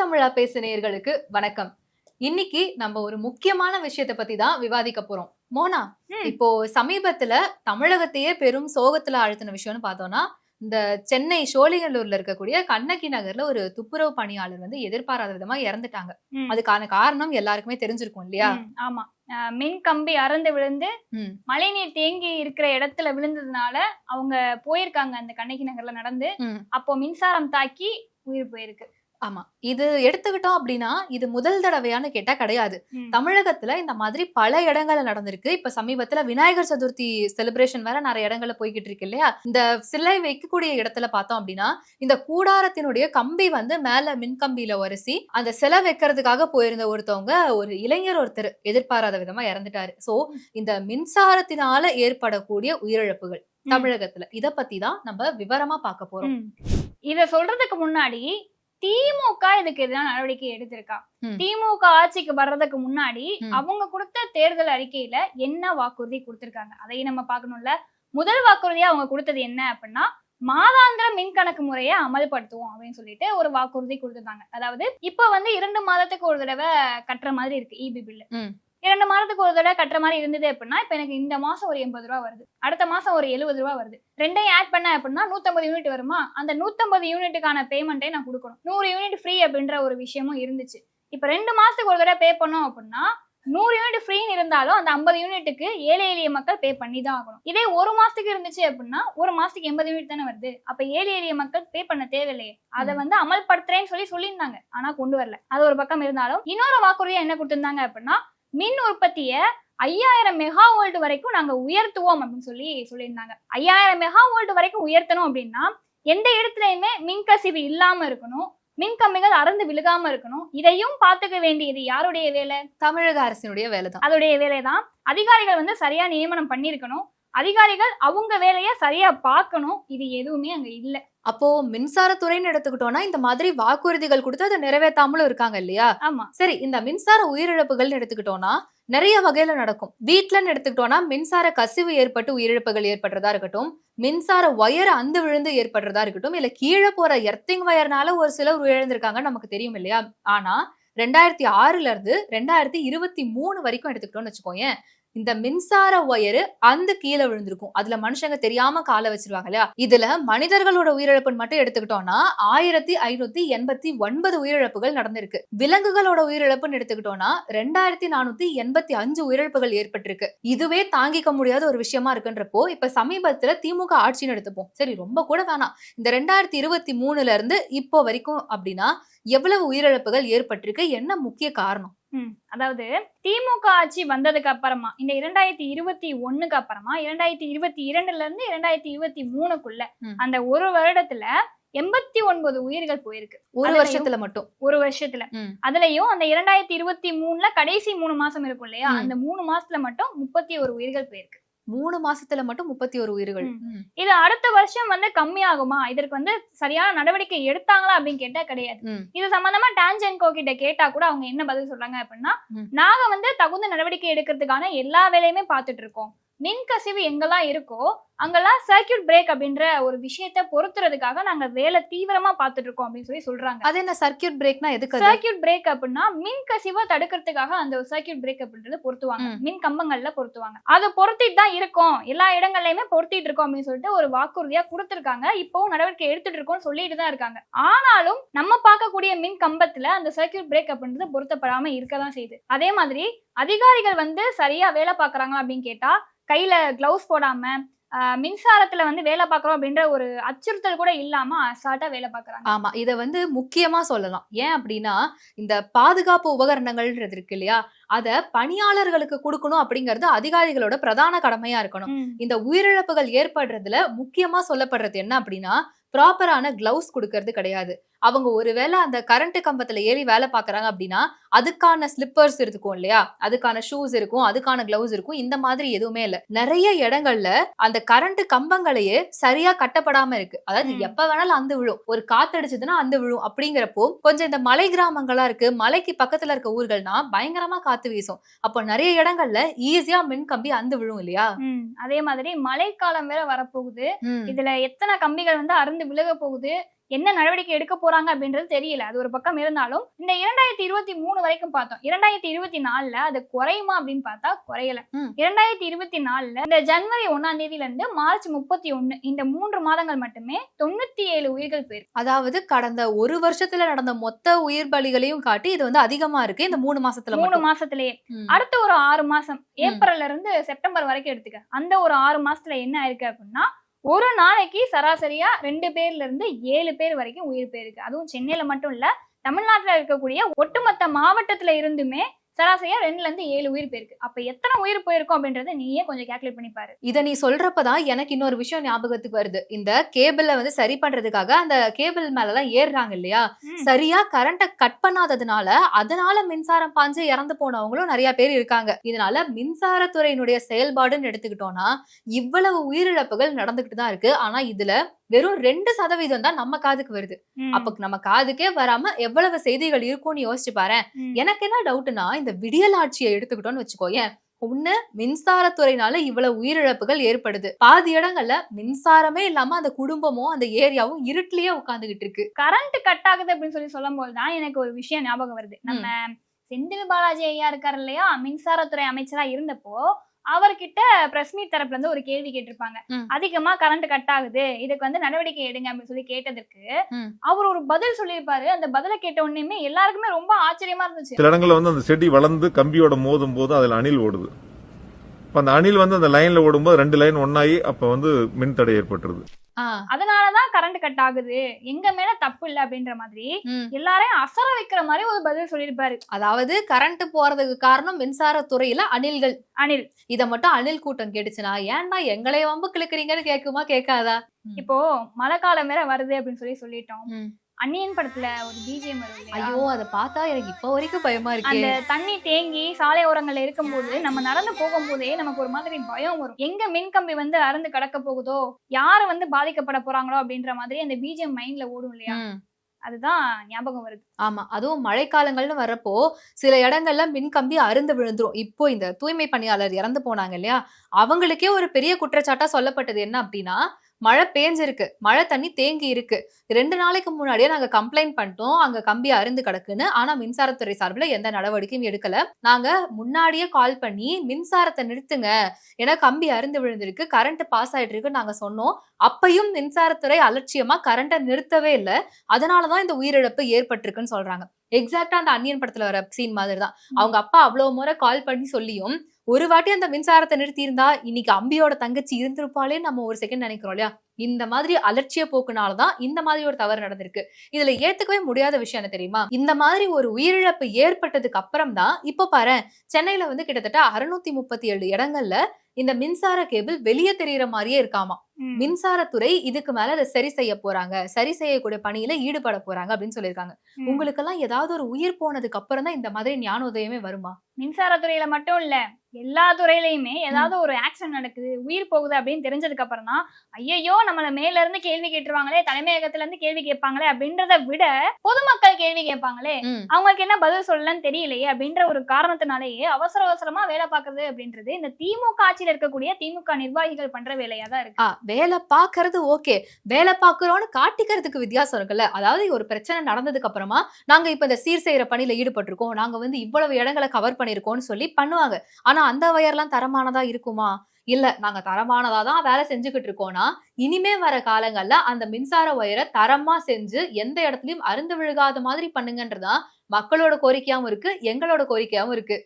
தமிழா பேசு நேயர்களுக்கு வணக்கம் இன்னைக்கு நம்ம ஒரு முக்கியமான விஷயத்தை பத்தி தான் விவாதிக்க போறோம் மோனா. இப்போ சமீபத்துல தமிழகத்தையே பெரும் சோகத்துல அழுத்தின விஷயம்னு பார்த்தோம்னா இந்த சென்னை சோழிங்கல்லூர்ல இருக்கக்கூடிய கண்ணகி நகர்ல ஒரு துப்புரவு பணியாளர் வந்து எதிர்பாராத விதமா இறந்துட்டாங்க. அதுக்கான காரணம் எல்லாருக்குமே தெரிஞ்சிருக்கும் இல்லையா ஆமா மின் கம்பி அறந்து விழுந்து. மழைநீர் தேங்கி இருக்கிற இடத்துல விழுந்ததுனால அவங்க போயிருக்காங்க அந்த கண்ணகி நகர்ல நடந்து. அப்போ மின்சாரம் தாக்கி உயிர் போயிருக்கு ஆமா. இது எடுத்துக்கிட்டோம் அப்படின்னா இது முதல் தடவையான்னு கேட்டா கிடையாது. தமிழகத்துல இந்த மாதிரி பல இடங்கள்ல நடந்திருக்கு. இப்ப சமீபத்துல விநாயகர் சதுர்த்தி செலிப்ரேஷன் வேற நிறைய இடங்கள்ல போய்கிட்டு இருக்கு இல்லையா? இந்த சிலை வைக்கக்கூடிய இடத்துல பார்த்தோம் அப்படின்னா இந்த கூடாரத்தினுடைய கம்பி வந்து மேல மின்கம்பியில உரசி அந்த சிலை வைக்கிறதுக்காக போயிருந்த ஒருத்தவங்க ஒரு இளைஞர் ஒருத்தர் எதிர்பாராத விதமா இறந்துட்டாரு. சோ இந்த மின்சாரத்தினால ஏற்படக்கூடிய உயிரிழப்புகள். தமிழகத்துல. இத பத்தி தான் நம்ம விவரமா பார்க்க போறோம். இத சொல்றதுக்கு முன்னாடி திமுக இதுக்கு எதிரான நடவடிக்கை எடுத்திருக்கா. திமுக ஆட்சிக்கு வர்றதுக்கு முன்னாடி. அவங்க கொடுத்த தேர்தல் அறிக்கையில என்ன வாக்குறுதி கொடுத்திருக்காங்க அதையும் நம்ம பார்க்கணும்ல முதல் வாக்குறுதியா அவங்க கொடுத்தது என்ன அப்படின்னா மாதாந்திர மின் கணக்கு முறையை அமல்படுத்துவோம் அப்படின்னு சொல்லிட்டு ஒரு வாக்குறுதி கொடுத்திருந்தாங்க அதாவது இப்ப வந்து இரண்டு மாதத்துக்கு ஒரு தடவை கட்டுற மாதிரி இருக்கு இபி பில்லு. இரண்டு மாதத்துக்கு ஒரு தடவை கட்டுற மாதிரி இருந்தது அப்படின்னா இப்ப எனக்கு இந்த மாசம் ஒரு எண்பது ரூபா வருது. அடுத்த மாசம் ஒரு எழுபது ரூபா வருது. ரெண்டையும் ஆட் பண்ண அப்படின்னா நூத்தம்பது யூனிட் வருமா? அந்த நூத்தம்பது யூனிட்டுக்கான பேமெண்ட்டை நான் கொடுக்கணும். நூறு யூனிட் ஃப்ரீ அப்படின்ற ஒரு விஷயமும் இருந்துச்சு. இப்ப ரெண்டு மாசத்துக்கு ஒரு தடவை பே பண்ணோம் அப்படின்னா நூறு யூனிட் ஃப்ரீன்னு இருந்தாலும் அந்த ஐம்பது யூனிட்டுக்கு ஏழை எளிய மக்கள் பே பண்ணி தான் ஆகணும். இதே ஒரு மாசத்துக்கு இருந்துச்சு அப்படின்னா ஒரு மாசத்துக்கு எண்பது யூனிட் தானே வருது. அப்ப ஏழை எளிய மக்கள் பே பண்ண தேவையில்லையே. அதை வந்து அமல்படுத்துறேன்னு சொல்லி சொல்லியிருந்தாங்க. ஆனா கொண்டு வரல. அது ஒரு பக்கம் இருந்தாலும் இன்னொரு வாக்குறுதியா என்ன கொடுத்திருந்தாங்க அப்படின்னா மின் உற்பத்திய ஐயாயிரம் மெகா வோல்ட் வரைக்கும் நாங்க உயர்த்துவோம் அப்படின்னு சொல்லி சொல்லியிருந்தாங்க. ஐயாயிரம் மெகா வோல்ட் வரைக்கும் உயர்த்தணும் அப்படின்னா எந்த இடத்துலயுமே மின்கசிவு இல்லாம இருக்கணும். மின்கம்பிகள் அறந்து விழுகாம இருக்கணும். இதையும் பார்த்துக்க வேண்டியது யாருடைய வேலை? தமிழக அரசினுடைய வேலைதான். அதோடைய வேலைதான். அதிகாரிகள் வந்து சரியா நியமனம் பண்ணிருக்கணும் அதிகாரிகள் அவங்க வேலையை சரியா பார்க்கணும். இது எதுவுமே அங்க இல்ல. அப்போ மின்சாரத்துறைன்னு எடுத்துக்கிட்டோம்னா இந்த மாதிரி வாக்குறுதிகள் கொடுத்து அதை நிறைவேற்றாமலும் இருக்காங்க இல்லையா? ஆமா. சரி இந்த மின்சார உயிரிழப்புகள்னு எடுத்துக்கிட்டோம்னா நிறைய வகையில நடக்கும். வீட்லன்னு எடுத்துக்கிட்டோம்னா மின்சார கசிவு ஏற்பட்டு உயிரிழப்புகள் ஏற்படுறதா இருக்கட்டும் மின்சார ஒயர் அந்து விழுந்து ஏற்படுறதா இருக்கட்டும் இல்ல கீழே போற எர்த்திங் வயர்னால ஒரு சிலர் உயிரிழந்திருக்காங்க நமக்கு தெரியும் இல்லையா? ஆனா ரெண்டாயிரத்தி ஆறுல இருந்து ரெண்டாயிரத்தி இருபத்தி மூணு வரைக்கும் எடுத்துக்கிட்டோம்னு வச்சுக்கோயேன் இந்த மின்சார ஒயரு அந்த கீழே விழுந்திருக்கும். அதுல மனுஷங்க தெரியாம காலை வச்சிருவாங்க இல்லையா? இதுல மனிதர்களோட உயிரிழப்புன்னு மட்டும் எடுத்துக்கிட்டோம்னா ஆயிரத்தி ஐநூத்தி எண்பத்தி ஒன்பது உயிரிழப்புகள் நடந்திருக்கு. விலங்குகளோட உயிரிழப்புன்னு எடுத்துக்கிட்டோம்னா ரெண்டாயிரத்தி நானூத்தி எண்பத்தி அஞ்சு உயிரிழப்புகள் ஏற்பட்டிருக்கு. இதுவே தாங்கிக்க முடியாத ஒரு விஷயமா இருக்குன்றப்போ இப்ப சமீபத்துல திமுக ஆட்சின்னு எடுத்துப்போம். சரி ரொம்ப கூட வேணாம். இந்த ரெண்டாயிரத்தி இருபத்தி மூணுல இருந்து இப்போ வரைக்கும் அப்படின்னா எவ்வளவு உயிரிழப்புகள் ஏற்பட்டிருக்கு? என்ன முக்கிய காரணம்? அதாவது திமுக ஆட்சி வந்ததுக்கு அப்புறமா இந்த இரண்டாயிரத்தி இருபத்தி ஒண்ணுக்கு அப்புறமா இரண்டாயிரத்தி இருபத்தி இரண்டுல இருந்து இரண்டாயிரத்தி இருபத்தி மூணுக்குள்ள. அந்த ஒரு வருடத்துல எண்பத்தி ஒன்பது உயிர்கள் போயிருக்கு ஒரு வருஷத்துல மட்டும் ஒரு வருஷத்துல. அதுலயும் அந்த இரண்டாயிரத்தி இருபத்தி மூணுல கடைசி மூணு மாசம் இருக்கும் இல்லையா. அந்த மூணு மாசத்துல மட்டும் முப்பத்தி ஒரு உயிர்கள் போயிருக்கு மூணு மாசத்துல மட்டும் முப்பத்தி ஒரு உயிர்கள். இது அடுத்த வருஷம் வந்து கம்மியாகுமா இதற்கு வந்து சரியான நடவடிக்கை எடுத்தாங்களா அப்படின்னு கேட்டா கிடையாது. இது சம்பந்தமா டான்ஜென்கோ கிட்ட கேட்டா கூட அவங்க என்ன பதில் சொல்றாங்க அப்படின்னா. நாங்க வந்து தகுந்த நடவடிக்கை எடுக்கிறதுக்கான எல்லா வேலையுமே பார்த்துட்டு இருக்கோம் மின் கசிவு எங்கெல்லாம் இருக்கோ அங்கெல்லாம் சர்க்கியூட் பிரேக் அப்படின்ற ஒரு விஷயத்த பொருத்துறதுக்காக நாங்க வேலை தீவிரமா பார்த்துட்டு இருக்கோம் அப்படின்னு சொல்லி சொல்றாங்க. அது என்ன சர்க்கியூட் பிரேக்னா எதுக்கு? சர்க்கியூட் பிரேக் அப்படின்னா மின் கசிவை தடுக்கிறதுக்காக அந்த சர்க்கியூட் பிரேக் அப்படின்றத பொருத்துவாங்க. மின் கம்பங்கள்ல பொருத்துவாங்க. அதை பொருத்திட்டு தான் இருக்கோம். எல்லா இடங்கள்லயுமே பொருத்திட்டு இருக்கோம் அப்படின்னு சொல்லிட்டு ஒரு வாக்குறுதியா கொடுத்திருக்காங்க. இப்பவும் நடவடிக்கை எடுத்துட்டு இருக்கோம் சொல்லிட்டு தான் இருக்காங்க. ஆனாலும் நம்ம பார்க்கக்கூடிய மின் கம்பத்துல அந்த சர்க்கியூட் பிரேக் அப்படின்றது பொருத்தப்படாம இருக்கதான் செய்யுது. அதே மாதிரி அதிகாரிகள் வந்து சரியா வேலை பார்க்கறாங்களா அப்படின்னு கேட்டா கையில கிளவுஸ் போடாம மின்சாரத்துல வந்து வேலை பார்க்கறோம் அப்படின்ற ஒரு அச்சுறுத்தல் கூட இல்லாம அசால்ட்டா வேலை பார்க்கறாங்க. ஆமா இத வந்து முக்கியமா சொல்லலாம். ஏன் அப்படின்னா இந்த பாதுகாப்பு உபகரணங்கள்ன்றது இருக்கு இல்லையா? அத பணியாளர்களுக்கு கொடுக்கணும் அப்படிங்கிறது அதிகாரிகளோட பிரதான கடமையா இருக்கணும். இந்த உயிரிழப்புகள் ஏற்படுறதுல முக்கியமா சொல்லப்படுறது என்ன அப்படின்னா ப்ராப்பரான கிளவுஸ் கொடுக்கறது கிடையாது. அவங்க ஒருவேளை அந்த கரண்ட் கம்பத்துல ஏறி வேலை பார்க்கறாங்க அப்படின்னா அதுக்கான ஸ்லிப்பர்ஸ் இருக்கும் இல்லையா? அதுக்கான ஷூஸ் இருக்கும் அதுக்கான கிளவுஸ் இருக்கும் இந்த மாதிரி எதுவுமே இல்ல. நிறைய இடங்கள்ல அந்த கரண்ட் கம்பங்களையே சரியா கட்டப்படாம இருக்கு. அதாவது. எப்ப வேணாலும் அந்த விழும். ஒரு காத்தடிச்சதுன்னா அந்த விழும். அப்படிங்கிறப்போ கொஞ்சம் இந்த மலை கிராமங்களா இருக்கு மலைக்கு பக்கத்துல இருக்க ஊர்கள்னா பயங்கரமா காத்து வீசும். அப்போ நிறைய இடங்கள்ல ஈஸியா மின் கம்பி அந்த விழும் இல்லையா. அதே மாதிரி மழைக்காலம் வேற வரப்போகுது. இதுல எத்தனை கம்பிகள் வந்து அறுந்து விழுக போகுது என்ன நடவடிக்கை எடுக்க போறாங்க அப்படின்றது தெரியல. அது ஒரு பக்கம் இருந்தாலும் இந்த இரண்டாயிரத்தி இருபத்தி மூணு வரைக்கும் பார்த்தோம். இரண்டாயிரத்தி இருபத்தி நாலுல அது குறையுமா அப்படின்னு பார்த்தா குறையல. இரண்டாயிரத்தி இருபத்தி நாலுல இந்த ஜனவரி ஒன்னாம் தேதியில இருந்து மார்ச் முப்பத்தி ஒண்ணு இந்த மூன்று மாதங்கள் மட்டுமே தொண்ணூத்தி ஏழு உயிர்கள் போயிருக்கு. அதாவது கடந்த ஒரு வருஷத்துல நடந்த மொத்த உயிர் பலிகளையும் காட்டி இது வந்து அதிகமா இருக்கு இந்த மூணு மாசத்துல மூணு. மாசத்திலேயே. அடுத்த ஒரு ஆறு மாசம் ஏப்ரல்ல இருந்து செப்டம்பர் வரைக்கும் எடுத்துக்க. அந்த ஒரு ஆறு மாசத்துல என்ன ஆயிருக்கு அப்படின்னா ஒரு நாளைக்கு சராசரியா ரெண்டு பேர்ல இருந்து ஏழு பேர் வரைக்கும் உயிர் போயிருக்கு. அதுவும் சென்னையில மட்டும் இல்ல தமிழ்நாட்டுல இருக்கக்கூடிய ஒட்டுமொத்த மாவட்டத்துல இருந்துமே சராசரியா ரெண்டுல இருந்து ஏழு உயிர் போயிருக்கு. அப்ப எத்தனை உயிர் போயிருக்கும் அப்படின்றத நீயே கொஞ்சம் கால்குலேட் பண்ணி பாரு. இத நீ சொல்றப்பதான் எனக்கு இன்னொரு விஷயம் ஞாபகத்துக்கு வருது. இந்த கேபிள வந்து சரி பண்றதுக்காக அந்த கேபிள் மேல எல்லாம் ஏறுறாங்க இல்லையா. சரியா கரண்ட கட் பண்ணாததுனால அதனால மின்சாரம் பாஞ்சு இறந்து போனவங்களும் நிறைய பேர் இருக்காங்க. இதனால மின்சாரத்துறையினுடைய செயல்பாடுன்னு எடுத்துக்கிட்டோம்னா இவ்வளவு உயிரிழப்புகள் நடந்துகிட்டு தான் இருக்கு. ஆனா இதுல வெறும் ரெண்டு சதவீதம் தான் நம்ம காதுக்கு வருது. அப்ப நம்ம காதுக்கே வராம எவ்வளவு செய்திகள் இருக்கும்னு யோசிச்சு பாரு. எனக்கு என்ன டவுட்னா இந்த விடியல் ஆட்சியை எடுத்துக்கிட்டோம்னு வச்சுக்கோயேன் ஒண்ணு மின்சாரத்துறையினால இவ்வளவு உயிரிழப்புகள் ஏற்படுது. பாதி இடங்கள்ல மின்சாரமே இல்லாம அந்த குடும்பமும் அந்த ஏரியாவும் இருட்டிலேயே உட்கார்ந்துகிட்டு இருக்கு. கரண்ட் கட் ஆகுது அப்படின்னு சொல்லி சொல்லும் தான் எனக்கு ஒரு விஷயம் ஞாபகம் வருது. நம்ம செந்தில் பாலாஜி ஐயா இருக்காரு இல்லையா? மின்சாரத்துறை அமைச்சரா இருந்தப்போ அவர்கிட்ட பிரஸ் மீட் தரப்புல இருந்து ஒரு கேள்வி கேட்டிருப்பாங்க. அதிகமா கரண்ட் கட் ஆகுது. இதுக்கு வந்து நடவடிக்கை எடுங்க அப்படின்னு சொல்லி கேட்டதற்கு. அவர் ஒரு பதில் சொல்லியிருப்பாரு. அந்த பதில கேட்ட உடனேயுமே எல்லாருக்குமே ரொம்ப ஆச்சரியமா இருந்துச்சு. சில இடங்கள்ல வந்து அந்த செடி வளர்ந்து கம்பியோட மோதும் போது அதுல அணில் ஓடுது. அப்ப அந்த அணில் வந்து அந்த லைன்ல ஓடும்போது ரெண்டு லைன் ஒன்னாகி அப்ப வந்து மின் தடை ஏற்பட்டுருது. அதனாலதான் கரண்ட் கட் ஆகுது. எங்க மேல தப்பு இல்ல அப்படின்ற மாதிரி. எல்லாரையும் அசர வைக்கிற மாதிரி ஒரு பதில் சொல்லியிருப்பாரு. அதாவது கரண்ட் போறதுக்கு காரணம் மின்சாரத்துறையில அணில்கள். அனில் இத மட்டும் அணில் கூட்டம் கேட்டுச்சுன்னா ஏன்டா எங்களை வம்பு கிழக்குறீங்கன்னு கேக்குமா கேட்காதா? இப்போ மழை காலம் வேற வருது அப்படின்னு சொல்லி சொல்லிட்டோம். அன்னியன் படத்துல ஒரு பிஜிஎம் வரும்? ஐயோ அத பார்த்தா எனக்கு இப்ப வரைக்கும் பயமா இருக்கே. அந்த தண்ணி தேங்கி சாலை ஓரங்கள்ல இருக்கும்போது நம்ம நடந்து போகும்போதே நமக்கு ஒரு மாதிரி பயம் வரும். எங்க மின் கம்பி வந்து அறுந்து கடக்க போகுதோ யாரு வந்து பாதிக்கப்பட போறாங்களோ அப்படின்ற மாதிரி அந்த பிஜிஎம் மைண்ட்ல ஓடும் இல்லையா. அதுதான் ஞாபகம் வருது. ஆமா அதுவும் மழைக்காலங்கள்னு வர்றப்போ சில இடங்கள்ல மின்கம்பி அருந்து விழுந்துரும். இப்போ இந்த தூய்மை பணியாளர் இறந்து போனாங்க இல்லையா? அவங்களுக்கே ஒரு பெரிய குற்றச்சாட்டா சொல்லப்பட்டது என்ன அப்படின்னா மழை பேஞ்சிருக்கு. மழை தண்ணி தேங்கி இருக்கு. ரெண்டு நாளைக்கு முன்னாடியே நாங்க கம்ப்ளைண்ட் பண்ணிட்டோம். அங்க கம்பி அருந்து கிடக்குன்னு. ஆனா மின்சாரத்துறை சார்பில் எந்த நடவடிக்கையும் எடுக்கல. நாங்க முன்னாடியே கால் பண்ணி மின்சாரத்தை நிறுத்துங்க. ஏன்னா கம்பி அருந்து விழுந்திருக்கு. கரண்ட் பாஸ் ஆயிட்டு இருக்கு நாங்க சொன்னோம். அப்பையும் மின்சாரத்துறை அலட்சியமா கரண்ட்டை நிறுத்தவே இல்லை. அதனாலதான் இந்த உயிரிழப்பு ஏற்பட்டிருக்குன்னு சொல்றாங்க. எக்ஸாக்டா அந்த அன்னியன் படத்துல வர சீன் மாதிரி தான் அவங்க அப்பா அவ்வளவு முறை கால் பண்ணி சொல்லியும் ஒரு வாட்டி அந்த மின்சாரத்தை நிறுத்தி இருந்தா இன்னைக்கு அம்பியோட தங்கச்சி இருந்திருப்பாளே நம்ம ஒரு செகண்ட் நினைக்கிறோம் இல்லையா? இந்த மாதிரி அலட்சிய போக்குனாலதான் இந்த மாதிரி ஒரு தவறு நடந்திருக்கு. இதுல ஏத்துக்கவே முடியாத விஷயம் என்ன தெரியுமா? இந்த மாதிரி ஒரு உயிரிழப்பு ஏற்பட்டதுக்கு அப்புறம் தான் இப்போ பாரு சென்னையில வந்து கிட்டத்தட்ட அறுநூத்தி முப்பத்தி ஏழு இடங்கள்ல இந்த மின்சார கேபிள் வெளியே தெரியற மாதிரியே இருக்காமா. மின்சாரத்துறை இதுக்கு மேல அதை சரி செய்ய போறாங்க. சரி செய்யக்கூடிய பணியில ஈடுபட போறாங்க அப்படின்னு சொல்லியிருக்காங்க. ம். உங்களுக்கெல்லாம் ஏதாவது ஒரு உயிர் போனதுக்கு அப்புறம் தான் இந்த மாதிரி ஞானோதயமே வருமா? மின்சாரத்துறையில மட்டும் இல்ல எல்லா துறையிலயுமே ஏதாவது ஒரு ஆக்சிடென்ட் நடக்குது உயிர் போகுது அப்படின்னு தெரிஞ்சதுக்கு அப்புறம் தான் ஐயையோ நம்மள மேல இருந்து கேள்வி கேட்டுருவாங்களே தலைமையகத்துல இருந்து கேள்வி கேட்பாங்களே அப்படின்றத விட பொதுமக்கள் கேள்வி கேட்பாங்களே. அவங்களுக்கு என்ன பதில் சொல்லலன்னு தெரியலையே அப்படின்ற ஒரு காரணத்தினாலேயே அவசர அவசரமா வேலை பார்க்கறது அப்படின்றது இந்த திமுக ஆட்சியில இருக்கக்கூடிய திமுக நிர்வாகிகள் பண்ற வேலையா தான் இருக்கு. வேலை பாக்குறது ஓகே. வேலை பாக்குறோம்னு காட்டிக்கிறதுக்கு வித்தியாசம் இருக்குல்ல. அதாவது ஒரு பிரச்சனை நடந்ததுக்கு அப்புறமா நாங்க இப்ப இந்த சீர் செய்யற பணியில ஈடுபட்டிருக்கோம். நாங்க வந்து இவ்வளவு இடங்களை கவர் பண்ணிருக்கோம்னு சொல்லி பண்ணுவாங்க. ஆனா அந்த வயர்லாம் தரமானதா இருக்குமா? இல்லை நாங்கள் தரமானதாக தான் வேலை செஞ்சுக்கிட்டு இருக்கோம்னா இனிமே வர காலங்களில் அந்த மின்சார ஒயரை தரமாக செஞ்சு எந்த இடத்துலையும் அருந்து விழுகாத மாதிரி பண்ணுங்கன்றதான் மக்களோட கோரிக்கையாகவும் இருக்கு எங்களோட கோரிக்கையாகவும் இருக்கு.